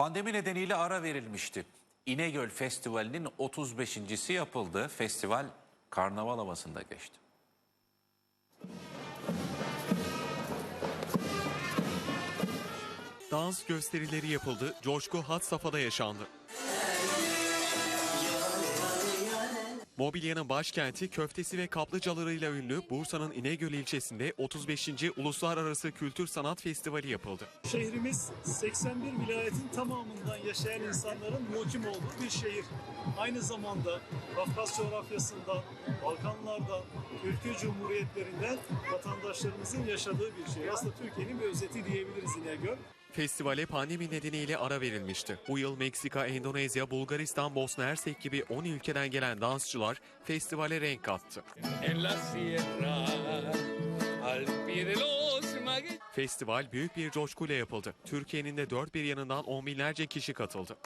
Pandemi nedeniyle ara verilmişti. İnegöl Festivali'nin 35.si yapıldı. Festival karnaval havasında geçti. Dans gösterileri yapıldı, coşku had safhada yaşandı. Mobilyanın başkenti köftesi ve kaplıcalarıyla ünlü Bursa'nın İnegöl ilçesinde 35. Uluslararası Kültür Sanat Festivali yapıldı. Şehrimiz 81 vilayetin tamamından yaşayan insanların muhkim olduğu bir şehir. Aynı zamanda Kafkas coğrafyasından, Balkanlardan, ülke cumhuriyetlerinden vatandaşlarımızın yaşadığı bir şehir. Aslında Türkiye'nin bir özeti diyebiliriz İnegöl. Festivale pandemi nedeniyle ara verilmişti. Bu yıl Meksika, Endonezya, Bulgaristan, Bosna Hersek gibi 10 ülkeden gelen dansçılar festivale renk kattı. Festival büyük bir coşkuyla yapıldı. Türkiye'nin de dört bir yanından on binlerce kişi katıldı.